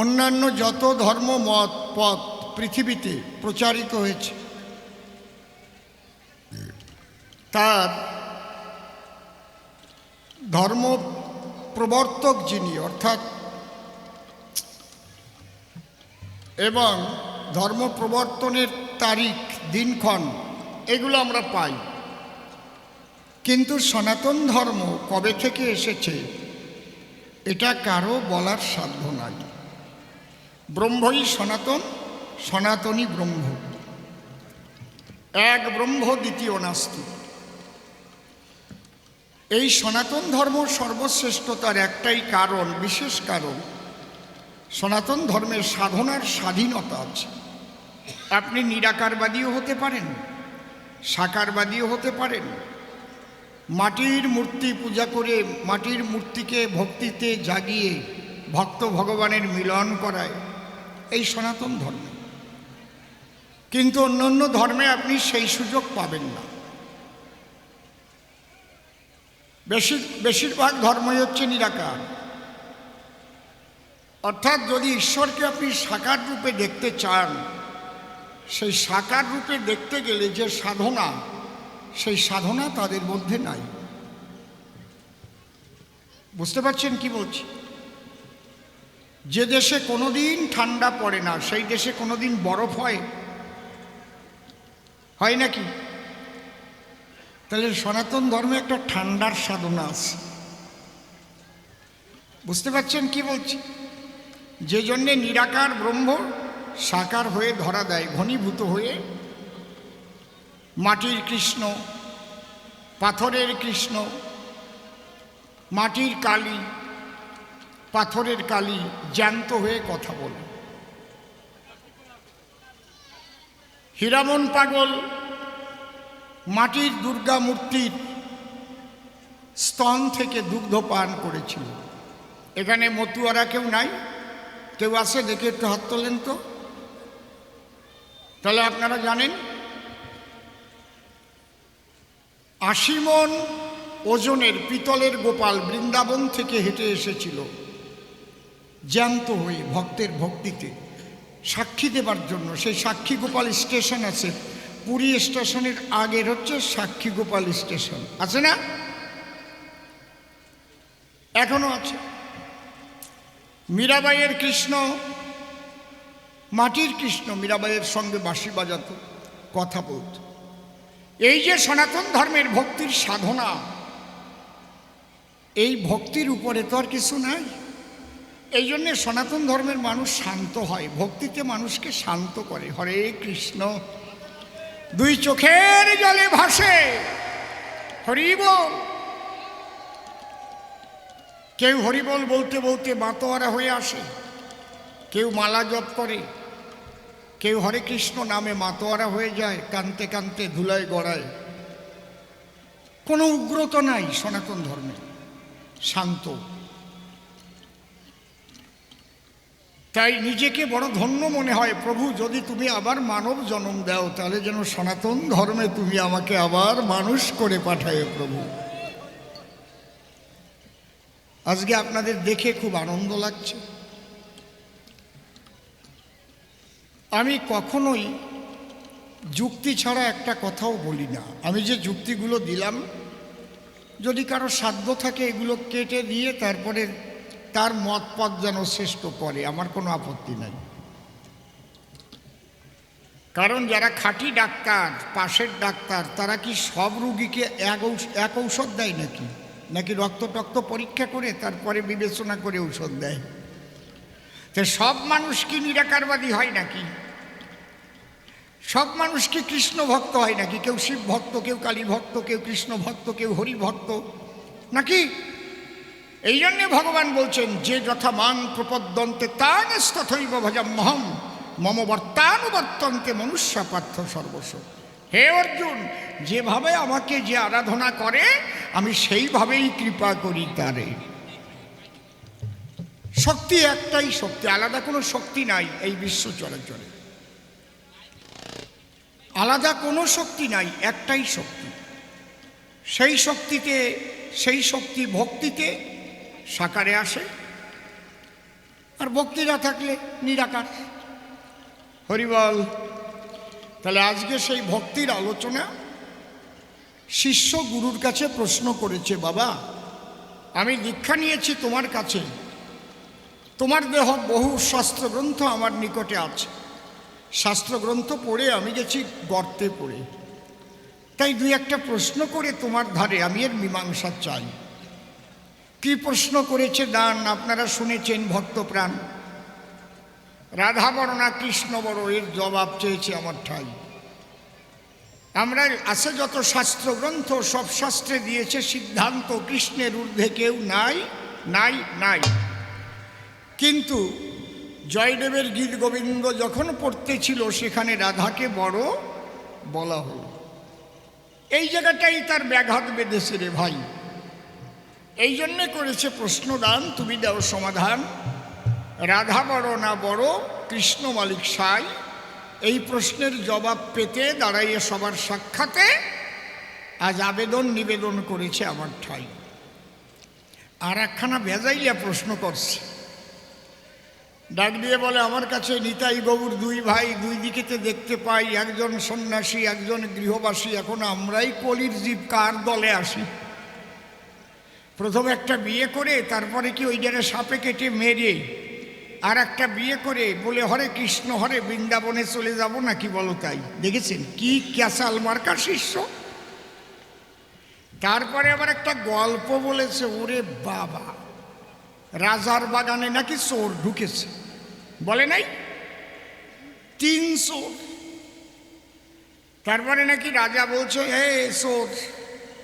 অন্যান্য যত ধর্ম, মত, পথ পৃথিবীতে প্রচারিত হয়েছে, তার ধর্ম প্রবর্তক যিনি, অর্থাৎ এবং ধর্ম প্রবর্তনের তারিখ, দিনক্ষণ, এগুলো আমরা পাই। কিন্তু সনাতন ধর্ম কবে থেকে এসেছে, এটা কারও বলার সাধ্য নাই। ব্রহ্মই সনাতন, সনাতনী ব্রহ্ম। এক ব্রহ্ম দ্বিতীয় নাস্তি। এই সনাতন ধর্ম সর্বশ্রেষ্ঠতার একটাই কারণ, বিশেষ কারণ, সনাতন ধর্মের সাধনার স্বাধীনতা আছে। আপনি নিরাকারবাদীও হতে পারেন, সাকারবাদীও হতে পারেন। মাটির মূর্তি পূজা করে মাটির মূর্তিকে ভক্তিতে জাগিয়ে ভক্ত ভগবানের মিলন করায় এই সনাতন ধর্ম। কিন্তু অন্য অন্য ধর্মে আপনি সেই সুযোগ পাবেন না। বেশি, বেশিরভাগ ধর্মই হচ্ছে নিরাকার। অর্থাৎ যদি ঈশ্বরকে আপনি সাকার রূপে দেখতে চান, সেই সাকার রূপে দেখতে গেলে যে সাধনা, সেই সাধনা তাদের মধ্যে নাই। বুঝতে পারছেন কি বলছি? যে দেশে কোনোদিন ঠান্ডা পড়ে না, সেই দেশে কোনোদিন বরফ হয়? হয় নাকি? তাহলে সনাতন ধর্মে একটা ঠান্ডার সাধনা আছে। বুঝতে পারছেন কি বলছি? যে জন্যে নিরাকার ব্রহ্ম সাকার হয়ে ধরা দেয়, ঘনীভূত হয়ে। মাটির কৃষ্ণ, পাথরের কৃষ্ণ, মাটির কালী পাথরের কালি জ্যান্ত হয়ে কথা বলে। হীরামন পাগল, মাটির দুর্গা মূর্তির স্তন থেকে দুগ্ধ পান করেছিল। এখানে মতুয়ারা কেউ নাই? কেউ আছে দেখে একটু হাত তোলেন তো। তাহলে আপনারা জানেন আশি মন ওজনের পিতলের গোপাল বৃন্দাবন থেকে হেঁটে এসেছিল। জ্যান্ত হয়ে ভক্তের ভক্তিতে। সাক্ষী দেবার জন্য, সেই সাক্ষী গোপাল স্টেশন আছে। পুরী স্টেশনের আগের হচ্ছে সাক্ষী গোপাল স্টেশন। আছে না? এখনও আছে। মীরাবাইয়ের কৃষ্ণ, মাটির কৃষ্ণ মীরাবাইয়ের সঙ্গে বাঁশি বাজাতো, কথা বলত। এই যে সনাতন ধর্মের ভক্তির সাধনা, এই ভক্তির উপরে তো আর কিছু নাই। এই জন্যে সনাতন ধর্মের মানুষ শান্ত হয়, ভক্তিতে মানুষকে শান্ত করে। হরে কৃষ্ণ। দুই চোখের জলে ভাসে। হরিবল কেউ হরিবল বলতে বলতে বাতোয়ারা হয়ে আসে। কেউ মালা জপ করে। কেউ হরে কৃষ্ণ নামে মাতোয়ারা হয়ে যায়, কানতে কানতে ধুলায় গড়ায়। কোনো উগ্রতা নাই সনাতন ধর্মে। শান্ত। তাই নিজেকে বড় ধন্য মনে হয়, প্রভু, যদি তুমি আবার মানব জন্ম দাও, তাহলে যেন সনাতন ধর্মে তুমি আমাকে আবার মানুষ করে পাঠায়, প্রভু। আজকে আপনাদের দেখে খুব আনন্দ লাগছে। আমি কখনোই যুক্তি ছাড়া একটা কথাও বলি না। আমি যে যুক্তিগুলো দিলাম, যদি কারও সাধ্য থাকে এগুলো কেটে দিয়ে তারপরে তার মত পথ যেন শ্রেষ্ঠ করে, আমার কোনো আপত্তি নাই। কারণ যারা খাঁটি ডাক্তার, পাশের ডাক্তার, তারা কি সব রুগীকে এক এক ঔষধ দেয় নাকি? নাকি রক্ত টক্ত পরীক্ষা করে তারপরে বিবেচনা করে ঔষধ দেয়? তো সব মানুষ কি নিরাকারবাদী হয় নাকি? সব মানুষ কি কৃষ্ণ ভক্ত হয় নাকি? কেউ শিব ভক্ত, কেউ কালী ভক্ত, কেউ কৃষ্ণ ভক্ত, কেউ হরি ভক্ত, নাকি এই জন্যে ভগবান বলছেন, যে যথা মান প্রপদ্যন্তে তান তথৈব ভজমহম মম বর্তানুবর্তন্তে মনুষ্য পার্থ সর্বস্ব। হে অর্জুন, যেভাবে আমাকে যে আরাধনা করে, আমি সেইভাবেই কৃপা করি তারে। শক্তি একটাই শক্তি, আলাদা কোনো শক্তি নাই এই বিশ্ব চলাচলে আলাদা কোনো শক্তি নাই, একটাই শক্তি। সেই শক্তিতে, সেই শক্তি ভক্তিতে সাকারে আসে। আর ভক্তি না থাকলে নিরাকার। হরিবল তাহলে আজকে সেই ভক্তির আলোচনা শিষ্য গুরুর কাছে প্রশ্ন করেছে, বাবা, আমি দীক্ষা নিয়েছি তোমার কাছে। তোমার দেহ বহু শাস্ত্রগ্রন্থ আমার নিকটে আছে। শাস্ত্রগ্রন্থ পড়ে আমি গেছি গর্তে পড়ে। তাই দুই একটা প্রশ্ন করে তোমার ধারে আমি এর মীমাংসা চাই। কি প্রশ্ন করেছে দান আপনারা শুনেছেন ভক্তপ্রাণ রাধা বড় না কৃষ্ণ বড় এর জবাব চেয়েছে আমার ঠাই। আমরা আছে যত শাস্ত্রগ্রন্থ, সব শাস্ত্রে দিয়েছে সিদ্ধান্ত, কৃষ্ণের ঊর্ধ্বে কেউ নাই নাই নাই। কিন্তু জয়দেবের গীত গোবিন্দ যখন পড়তেছিল, সেখানে রাধাকে বড় বলা হলো। এই জায়গাটাই তার ব্যাঘাত বেঁধেছে রে ভাই। এই জন্যে করেছে প্রশ্নদান, তুমি দাও সমাধান। রাধা বড় না বড় কৃষ্ণ মালিক সাই। এই প্রশ্নের জবাব পেতে দাঁড়াইয়ে সবার সাক্ষাতে আজ আবেদন নিবেদন করেছে আমার ঠাই। আর একখানা ভেজাইয়া প্রশ্ন করছে। ডাক দিয়ে বলে, আমার কাছে নিতাই গৌর দুই ভাই, দুই দিকেতে দেখতে পাই, একজন সন্ন্যাসী, একজন গৃহবাসী, এখন আমরাই কলির জীব, কার দলে আসি? প্রথম একটা বিয়ে করে, তারপরে কি ওই জায়গায় সাপে কেটে মেরে আর একটা বিয়ে করে বলে, হরে কৃষ্ণ, হরে বৃন্দাবনে চলে যাব নাকি বলো তাই? দেখেছেন? কি ক্যাসাল মার্কা শিষ্য? তারপরে আবার একটা গল্প বলেছে, ওরে বাবা, রাজার বাগানে নাকি চোর ঢুকেছে? বলে নাই? তিন চোর। তারপরে নাকি রাজা বলছে হে চোর,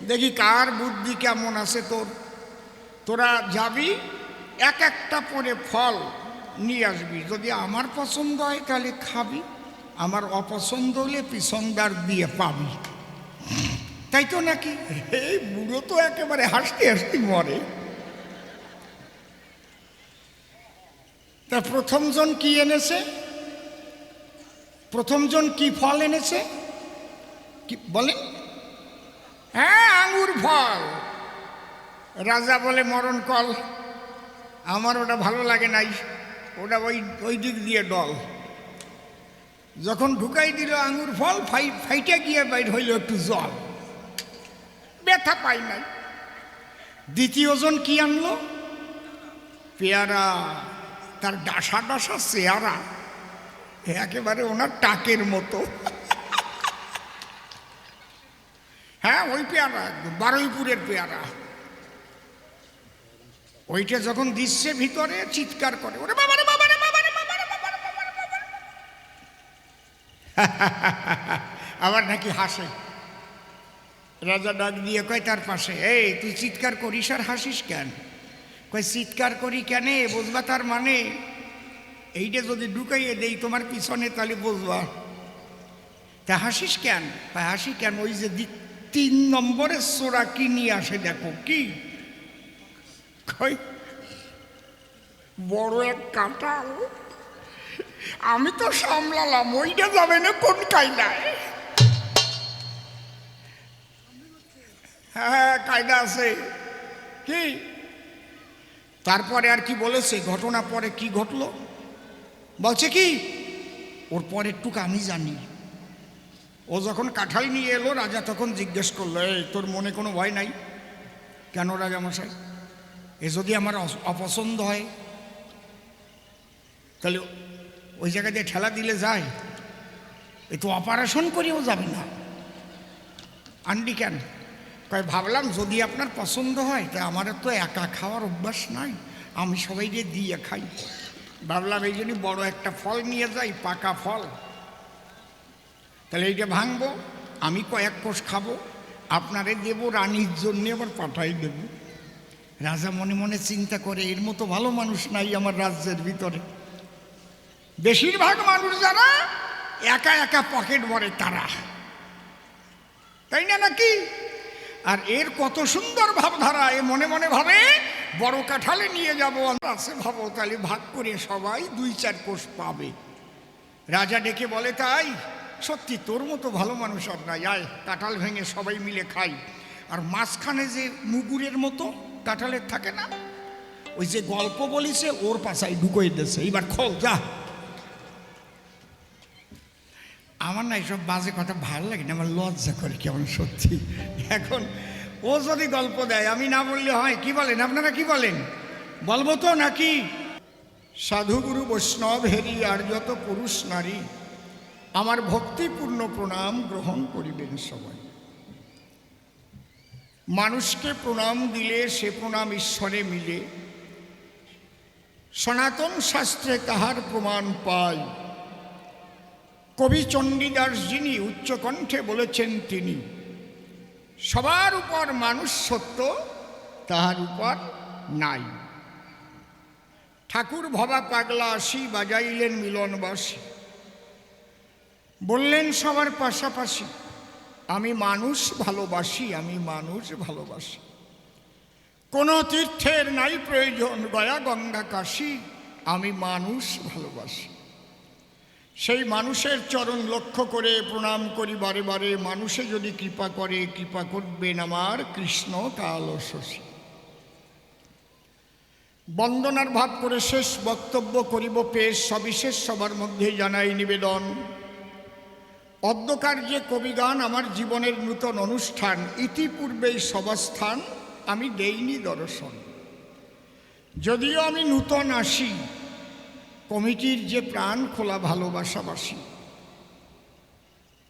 দেখি কার বুদ্ধি কেমন আছে তোর? তোরা যাবি, এক একটা পরে ফল নিয়ে আসবি। যদি আমার পছন্দ হয় তাহলে খাবি, আমার অপছন্দ হলে পিছনদার দিয়ে পাবি। তাই তো নাকি? এই বুড়ো তো একেবারে হাসতে হাসতে মরে। তা প্রথমজন কি এনেছে? প্রথমজন কি ফল এনেছে? কি, বলেন। হ্যাঁ আঙুর ফল। রাজা বলে, মরণ কল। আমার ওটা ভালো লাগে নাই। ওটা ওই ওই দিক দিয়ে ডল। যখন ঢুকাই দিল, আঙুর ফল ফাই, ফাইটে গিয়ে বাইর হইল একটু জল। ব্যথা পাই নাই। দ্বিতীয়জন কি আনলো? পেয়ারা, তার ডাসা ডাসা চেয়ারা একেবারে ওনার টাকের মতো। হ্যাঁ ওই পেয়ারা একদম, বারুইপুরের পেয়ারা। ওইটা যখন দিচ্ছে ভিতরে চিৎকার করে, ওরে বাবা, রে বাবা রে বাবা রে বাবা রে বাবা রে বাবা রে বাবা। আবার নাকি হাসে। রাজা ডাক দিয়ে কয়, তার পাশে, এই, তুই চিৎকার করিস আর হাসিস কেন? কয়, চিৎকার করি কেন? বুঝবা তার মানে এইটা যদি ঢুকাইয়ে দেই তোমার পিছনে, তাহলে বুঝবা। তা হাসিস কেন? হাসি কেন? ওই যে তিন নম্বরের সোরা কি নিয়ে আসে দেখো, কি? বড় এক কাঁটাল আমি তো সামলালাম, ওইটা যাবে না কোন কায়দায়? হ্যাঁ কায়দা আছে। কি? তারপরে আর কি বলেছে? ঘটনা পরে কি ঘটলো? বলছে কি, ওর পরের টুক আমি জানি। ও যখন কাঁঠাল নিয়ে এলো, রাজা তখন জিজ্ঞেস করল, এই, তোর মনে কোনো ভয় নাই? কেন রাজা মশাই এ যদি আমার অপছন্দ হয়, তাহলে ওই জায়গা দিয়ে ঠেলা দিলে যায়। এ তো অপারেশন করেও যাবে না। আন্ডি কেন? কয় ভাবলাম, যদি আপনার পছন্দ হয় তা আমার তো একা খাওয়ার অভ্যাস নাই। আমি সবাইকে দিয়ে খাই। ভাবলাম এই জন্য বড় একটা ফল নিয়ে যাই, পাকা ফল। তাহলে এইটা ভাঙবো, আমি কয়েক কোষ খাব, আপনারে দেব, রানীর জন্যে আবার পাঠাই দেব। রাজা মনে মনে চিন্তা করে, এর মতো ভালো মানুষ নাই আমার রাজ্যের ভিতরে। বেশিরভাগ মানুষ যারা একা একা পকেট ভরে তারা। তাই না নাকি? আর এর কত সুন্দর ভাবধারা, এ মনে মনে ভাবে, বড় কাঠালে নিয়ে যাব আছে ভাবো, তাহলে ভাগ করে সবাই দুই চার কোষ পাবে। রাজা ডেকে বলে, তাই, সত্যি তোর মতো ভালো মানুষ আর নাই। আয়, কাঁঠাল ভেঙে সবাই মিলে খাই। আর মাঝখানে যে মুগুরের মতো কাঁঠালের থাকে না? ওই যে গল্প বলিছে, ওর পাশায় ঢুকোই দিয়েছে এইবার খোল, যা। আমার না এইসব বাজে কথা ভালো লাগে না, আমার লজ্জা করে কেমন সত্যি। এখন ও যদি গল্প দেয়, আমি না বললে হয়, কি বলেন? আপনারা কি বলেন? বলব তো নাকি? সাধুগুরু বৈষ্ণব হেরি, আর যত পুরুষ নারী, আমার ভক্তিপূর্ণ প্রণাম গ্রহণ করিবেন সবাই। মানুষকে প্রণাম দিলে, সে প্রণাম ঈশ্বরে মিলে। সনাতন শাস্ত্রে তাহার প্রমাণ পায় কবি চণ্ডীদাস যিনি উচ্চকণ্ঠে বলেছেন তিনি, সবার উপর মানুষ সত্য, তাহার উপর নাই। ঠাকুর ভবা পাগলা আসি, বাজাইলেন মিলনবাসী। বললেন সবার পাশাপাশি আমি মানুষ ভালোবাসি, আমি মানুষ ভালোবাসি। কোনো তীর্থের নাই প্রয়োজন, গয়া, গঙ্গা, কাশী, আমি মানুষ ভালোবাসি। সেই মানুষের চরণ লক্ষ্য করে, প্রণাম করি বারে বারে, মানুষে যদি কৃপা করে, কৃপা করবেন আমার কৃষ্ণ কাল শশী। বন্দনার ভাব করে শেষ বক্তব্য করিব পেশ, সবিশেষ সবার মধ্যে জানাই নিবেদন। অদ্যকার যে কবিগান আমার জীবনের নূতন অনুষ্ঠান। ইতিপূর্বেই সবাস্থান আমি দেইনি দর্শন। যদিও আমি নূতন আসি, কমিটির যে প্রাণ খোলা ভালোবাসাবাসী।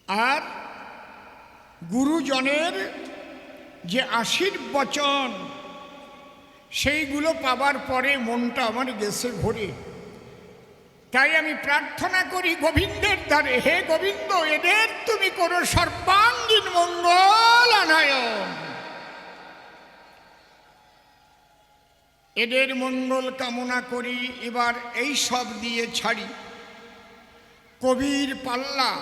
আর গুরুজনের যে আশীর্বচন, সেইগুলো পাবার পরে মনটা আমার গেছে ভরে। তাই আমি প্রার্থনা করি গোবিন্দের দ্বারে, হে গোবিন্দ, এদের তুমি করো সর্বাঙ্গীন মঙ্গল আনায়ন এদের মঙ্গল কামনা করি, এবার এই সব দিয়ে ছাড়ি। কবির পাল্লা।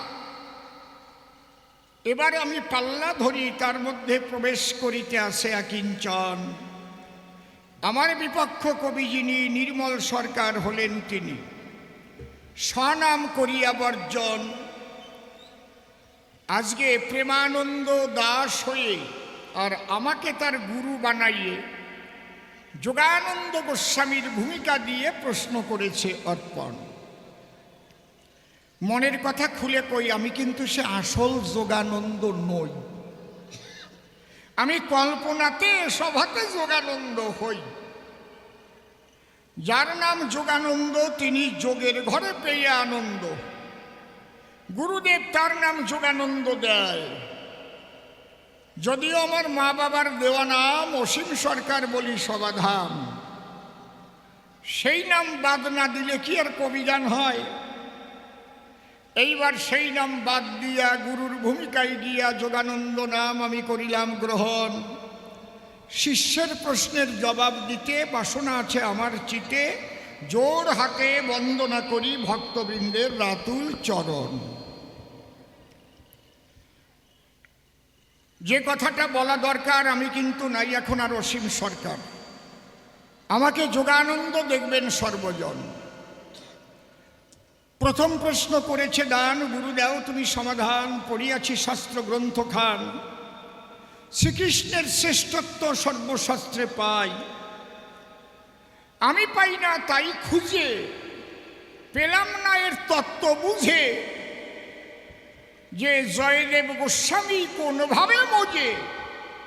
এবার আমি পাল্লা ধরি, তার মধ্যে প্রবেশ করিতে আসে আকিঞ্চন আমার বিপক্ষ কবি যিনি, নির্মল সরকার হলেন তিনি। স্বনাম করিয়া বর্জন। আজকে প্রেমানন্দ দাস হয়ে আর আমাকে তার গুরু বানাইয়ে যোগানন্দ গোস্বামীর ভূমিকা দিয়ে প্রশ্ন করেছে অর্পণ। মনের কথা খুলে কই, আমি কিন্তু সে আসল যোগানন্দ নই। আমি কল্পনাতে সভাতে যোগানন্দ হই। যার নাম যোগানন্দ, তিনি যোগের ঘরে পেয়ে আনন্দ। গুরুদেব তার নাম যোগানন্দ দেয়। যদিও আমার মা বাবার দেওয়া নাম অসীম সরকার বলি সবাধাম। সেই নাম বাদ না দিলে কি আর কবিগান হয়? এইবার সেই নাম বাদ দিয়া গুরুর ভূমিকায় গিয়া যোগানন্দ নাম আমি করিলাম গ্রহণ। শিষ্যের প্রশ্নের জবাব দিতে বাসনা আছে আমার চিতে। জোর হাতে বন্দনা করি ভক্তবৃন্দের রাতুল চরণ। যে কথাটা বলা দরকার আমি কিন্তু নাই, এখন আর অসীম সরকার। আমাকে যোগানন্দ দেখবেন সর্বজন। প্রথম প্রশ্ন করেছে দান, গুরুদেও তুমি সমাধান পড়িয়াছি শাস্ত্র গ্রন্থ খান শ্রীকৃষ্ণের শ্রেষ্ঠত্ব সর্বশাস্ত্রে পাই। আমি পাই না, তাই খুঁজে পেলাম না এর তত্ত্ব বুঝে। যে জয়দেব গোস্বামী কোনোভাবে মজে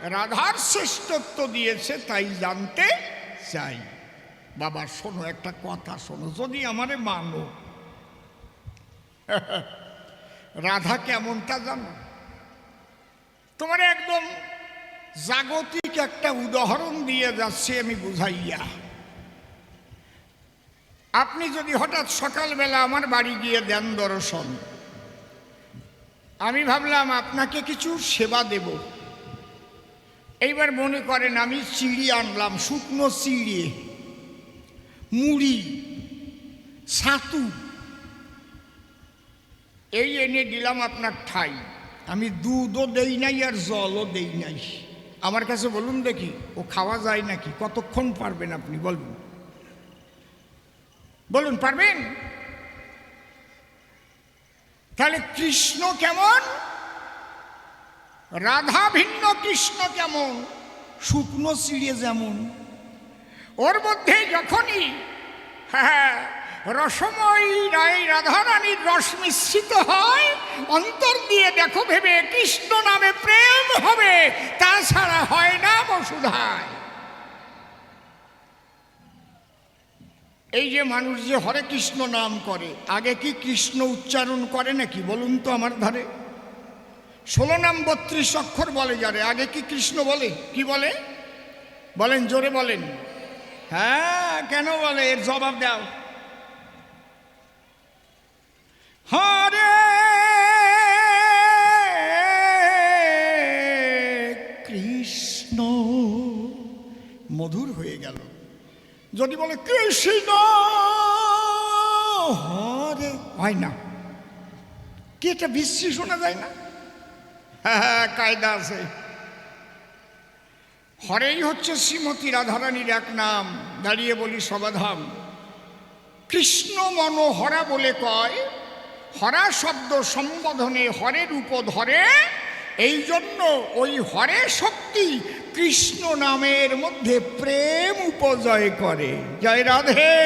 রাধার শ্রেষ্ঠত্ব দিয়েছে, তাই জানতে চাই। বাবা, শোনো, একটা কথা শোনো, যদি আমারে মানো। রাধা কেমনটা জানো? তোমার একদম জাগতিক একটা উদাহরণ দিয়ে যাচ্ছে আমি বুঝাইয়া। আপনি যদি হঠাৎ সকালবেলা আমার বাড়ি গিয়ে দেন দর্শন, আমি ভাবলাম আপনাকে কিছু সেবা দেব। এইবার মনে করেন আমি চিড়ি আনলাম, শুকনো চিড়ে মুড়ি, ছাতু। এই এনে দিলাম আপনার ঠাই। আমি দুধও দেই নাই আর জলও দেই নাই। আমার কাছে বলুন দেখি, ও খাওয়া যায় নাকি? কতক্ষণ পারবেন আপনি? বলুন। বলুন, পারবেন? তাহলে কৃষ্ণ কেমন? রাধা ভিন্ন কৃষ্ণ কেমন? শুকনো চিড়ে যেমন। ওর মধ্যে যখনই হ্যাঁ রসময় রায় রাধারানীর রস মিশ্রিত হয়। অন্তর দিয়ে দেখো ভেবে কৃষ্ণ নামে প্রেম হবে, তাছাড়া হয় না বসুধায়। এই যে মানুষ যে হরে কৃষ্ণ নাম করে, আগে কি কৃষ্ণ উচ্চারণ করে নাকি? বলুন তো আমার ধারে। ষোলো নাম বত্রিশ অক্ষর বলে যারে, আগে কি কৃষ্ণ বলে? কি বলে? বলেন, জোরে বলেন। হ্যাঁ কেন বলে? এর জবাব দাও। হরে কৃষ্ণ। মধুর হয়ে গেল। যদি বলে কৃষ্ণ, হরে। হয় না। কি এটা বিশ্রী শোনা যায় না? হ্যাঁ হ্যাঁ কায়দা আছে। হরেই হচ্ছে শ্রীমতী রাধারানীর এক নাম। দাঁড়িয়ে বলি সমাধান কৃষ্ণ মনোহরা বলে কয় হরা শব্দ সম্বোধনে হরের উপধরে এই জন্য ওই হরে শক্তি কৃষ্ণ নামের মধ্যে প্রেম উপজয় করে। জয় রাধে।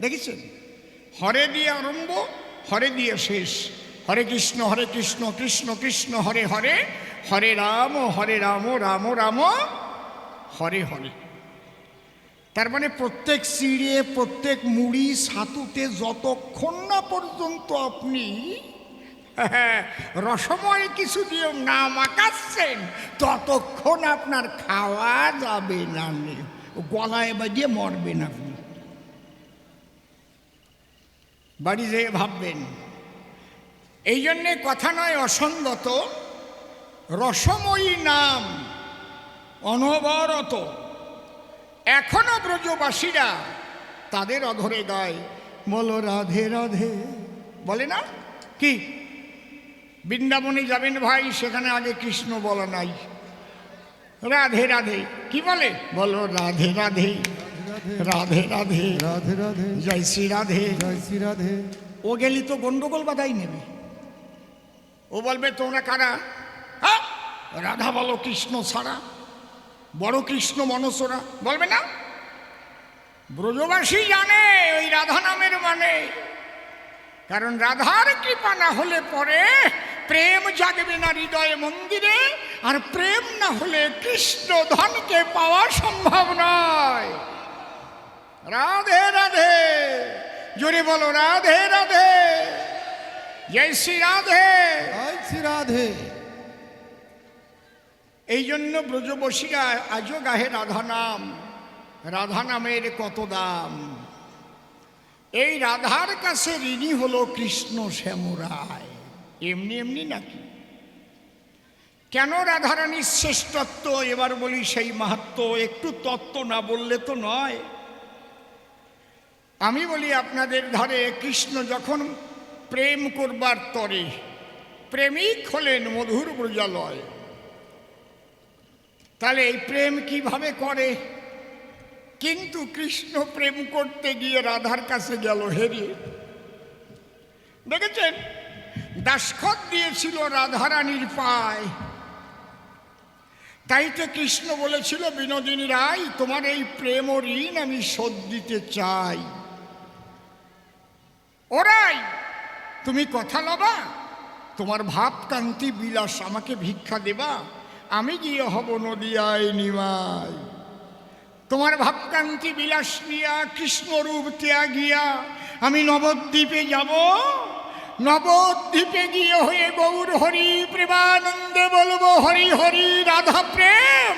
দেখেছেন? হরে দিয়ে আরম্ভ, হরে দিয়ে শেষ। হরে কৃষ্ণ হরে কৃষ্ণ কৃষ্ণ কৃষ্ণ, হরে হরে। হরে রাম হরে রাম রাম রাম, হরে হরে। তার মানে প্রত্যেক সিঁড়ে প্রত্যেক মুড়ি, সাতুতে যতক্ষণ না পর্যন্ত আপনি, রসময় কিছু দিয়ে না মাকাচ্ছেন ততক্ষণ আপনার খাওয়া যাবে না। গলায় বাজিয়ে মরবেন আপনি। বাড়ি যেয়ে ভাববেন, এই জন্যে কথা নয় অসঙ্গত, রসময়ী নাম অনবরত। এখনও ব্রজবাসীরা তাদের অধরে গায় বলো রাধে রাধে। বলে না? কি? বৃন্দাবনে যাবেন ভাই সেখানে আগে কৃষ্ণ বলা নাই। রাধে রাধে। কি বলে? বলো রাধে রাধে। রাধে রাধে। রাধে রাধে। জয় শ্রী রাধে। জয় শ্রী রাধে। ও গেলি তো গন্ডগোল বাধাই নেবে। ও বলবে তোমরা কারা? হ্যাঁ? রাধা বলো কৃষ্ণ ছাড়া। বড় কৃষ্ণ মনসরা, বলবে না? ব্রজবাসী জানে ওই রাধা নামের মানে। কারণ রাধার কৃপা না হলে পরে প্রেম জাগবে না হৃদয়ে মন্দিরে, আর প্রেম না হলে কৃষ্ণ ধনকে পাওয়া সম্ভব নয়। রাধে রাধে, জোরে বলো, রাধে রাধে। জয় শ্রী রাধে। জয় শ্রী রাধে। এই জন্য ব্রজবসীরা আজও গাহে রাধা নাম। রাধা নামের কত দাম। এই রাধার কাছে ঋণী হলো কৃষ্ণ শ্যামরায়। এমনি এমনি নাকি? কেন রাধারানীর শ্রেষ্ঠত্ব? এবার বলি সেই মাহাত্ম, একটু তত্ত্ব না বললে তো নয়। আমি বলি আপনাদের ধারে কৃষ্ণ যখন প্রেম করবার তরে, প্রেমিক হলেন মধুর ব্রজালয়। তাহলে এই প্রেম কীভাবে করে? কিন্তু কৃষ্ণ প্রেম করতে গিয়ে রাধার কাছে গেল হেরিয়ে দেখেছেন? দাসখত দিয়েছিল রাধারানীর পায়। তাই তো কৃষ্ণ বলেছিল, বিনোদিনী রায়, তোমার এই প্রেম ঋণ আমি শোধ দিতে চাই। ওরাই তুমি কথা লবা? তোমার ভাব কান্তি বিলাস আমাকে ভিক্ষা দেবা? আমি গিয়ে হব নদিয়ায় নিমাই। তোমার ভাবকান্তি বিলাস নিয়া, কৃষ্ণরূপ ত্যাগিয়া, আমি নবদ্বীপে যাব। নবদ্বীপে গিয়ে হয়ে গৌর হরি প্রেমানন্দে বলব, হরি হরি রাধা প্রেম।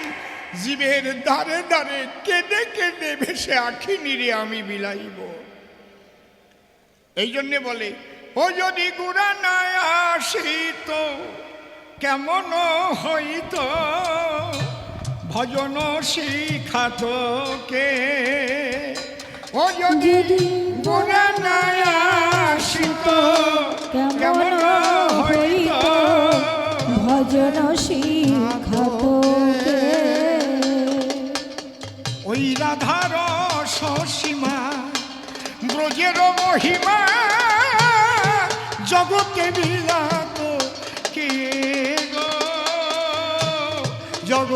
জীবের দ্বারে দ্বারে কেঁদে কেঁদে ভেসে আখি নিরে আমি বিলাইব। এই জন্যে বলে, ও যদি গুড়া না আসিত কেমন হইত? ভজন শিখাত কে? ও যদি আসিত কেমন হইত? ভজন শিখাত ওই রাধার সীমা ব্রজের মহিমা জগতে বিলাত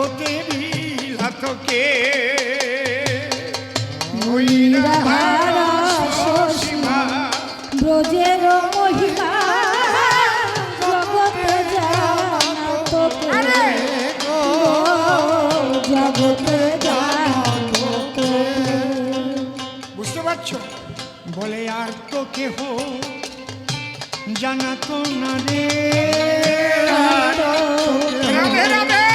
কে গো জগতে বিলাত তো কে ওই রাধারা সীমা ব্রজের মহিমা জগত জানত জগত জানত বুঝতে পারছ? বলে আর তো কেহ জানা তো না রে। রাধে রাধে।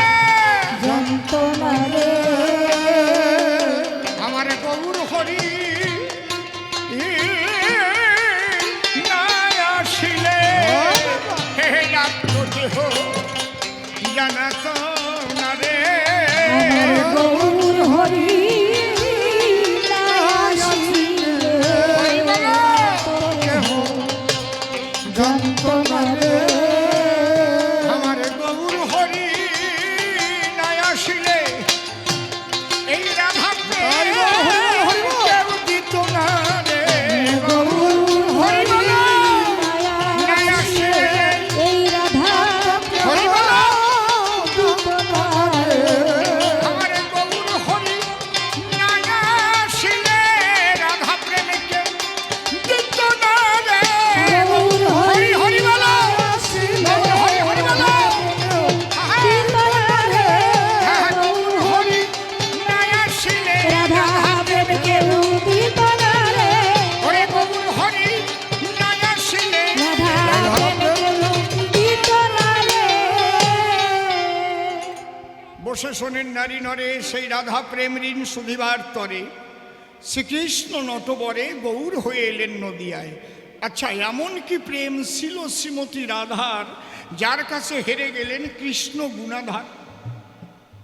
বসে নারী নরে, সেই রাধা প্রেম ঋণ সুধিবার তরে। শ্রীকৃষ্ণ নটবরে গৌর হয়ে এলেন নদিয়ায়। আচ্ছা এমন কি প্রেম ছিল শ্রীমতী রাধার, যার কাছে হেরে গেলেন কৃষ্ণ গুণাধার?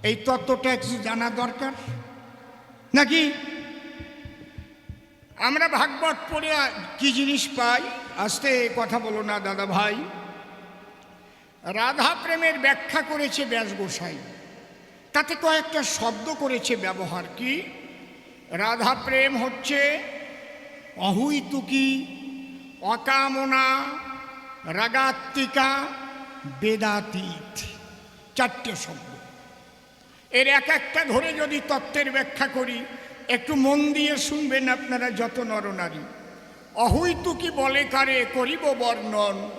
এই তত্ত্বটা একটু জানা দরকার? নাকি? আমরা ভাগবত পড়ে কি জিনিস পাই? আস্তে কথা বলো না, দাদা ভাই। রাধা প্রেমের ব্যাখ্যা করেছে ব্যাস গোসাই। তাতে কয়েকটা শব্দ করেছে ব্যবহার কি? রাধা প্রেম হচ্ছে অহুইতুকি অকামনা, রাগাত্মিকা, বেদাতীত। চারটে শব্দ। এর এক একটা ধরে যদি তত্ত্বের ব্যাখ্যা করি, একটু মন দিয়ে শুনবেন আপনারা যত নরনারী। অহুইতুকি বলে কারে করিব বর্ণন?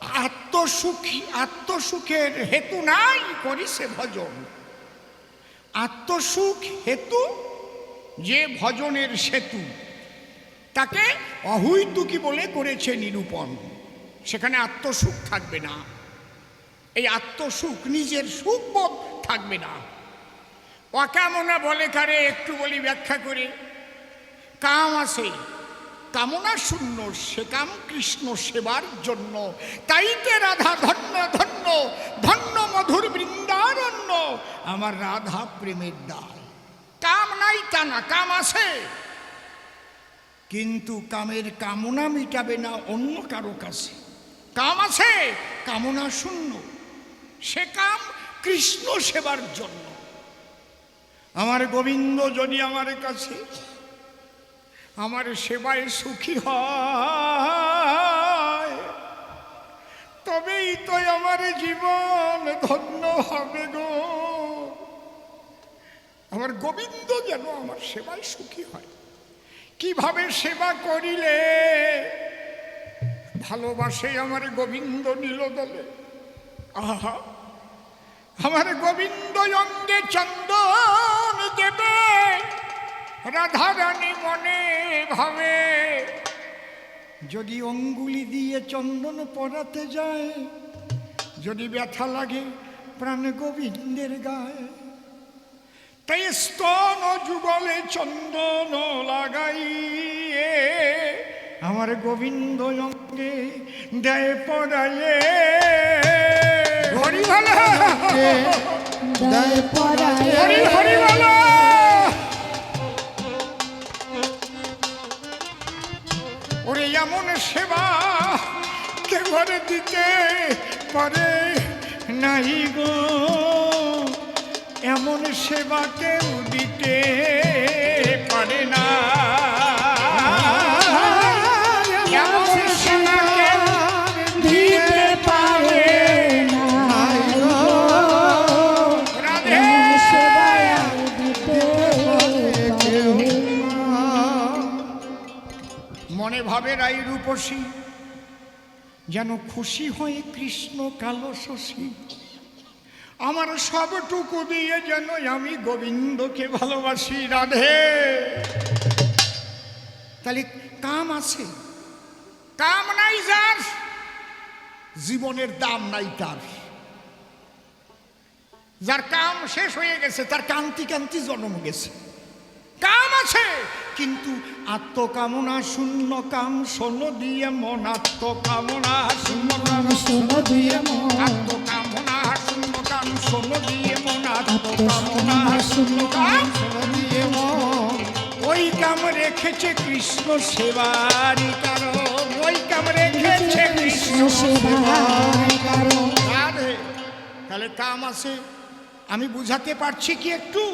আত্মসুখী, আত্মসুখের হেতু নাই করিছে ভজন। আত্মসুখ হেতু যে ভজনের সেতু। তাকে অহৈতুকি বলে করেছে নিরূপণ। সেখানে আত্মসুখ থাকবে না। এই আত্মসুখ নিজের সুখবোধ থাকবে না। অকামনা বলে কারে একটু বলি ব্যাখ্যা করে। কাম আছে কামনা শূন্য, সে কাম কৃষ্ণ সেবার জন্য। তাইতে রাধা ধন্য ধন্য ধন্য মধুর বৃন্দারণ্য, আমার রাধা প্রেমের দায় কাম নাই তা না, কাম আছে। কিন্তু কামের কামনা মিটাবে না অন্য কারও কাছে। কাম আছে, কামনা শূন্য, সে কাম কৃষ্ণ সেবার জন্য। আমার গোবিন্দ যদি আমার কাছে আমার সেবায় সুখী হয়। তবেই তো আমার জীবন ধন্য হবে গো। আমার গোবিন্দ যেন আমার সেবায় সুখী হয়। কীভাবে সেবা করিলে? ভালোবাসে আমার গোবিন্দ নীল দলে আহা, আমার গোবিন্দ অঙ্গে চন্দন দেবে। রাধারানী মনে ভাবে যদি অঙ্গুলি দিয়ে চন্দন পরাতে যায় যদি ব্যথা লাগে প্রাণ গোবিন্দের গায়ে তাই স্তন যুগলে চন্দন লাগাইয়ে আমার গোবিন্দ অঙ্গে দেয় পড়াইয়ে হরি ভালো দয় পরায় হরি হরি বলো। এমন সেবা? কে ঘরে দিতে পারে? নাই গো। এমন সেবা কেউ দিতে পারে না। রাই যেন খুশি হয়ে কৃষ্ণ কালো শশী। আমার সবটুকু দিয়ে যেন আমি গোবিন্দকে ভালোবাসি, রাধে। তাহলে কাম আছে? কাম নাই যার, জীবনের দাম নাই তার। যার কাম শেষ হয়ে গেছে, তার কান্তি কান্তি জন্ম গেছে। কিন্তু আত্মকামনা শূন্য কাম, শোনো দিয়ে মন, আত্মকামনা শূন্য কাম, শোনো দিয়ে মন, আত্মকামনা শূন্য কাম, শোনো দিয়ে মন, আত্মকামনা শূন্য কাম, শোনো দিয়ে মন। ওই কাম রেখেছে কৃষ্ণ সেবারই কারণ, ওই কাম রেখেছে কৃষ্ণ সেবারই কারণ। রাধে তাহলে কাম আছে। আমি বুঝাতে পারছি কি একটু?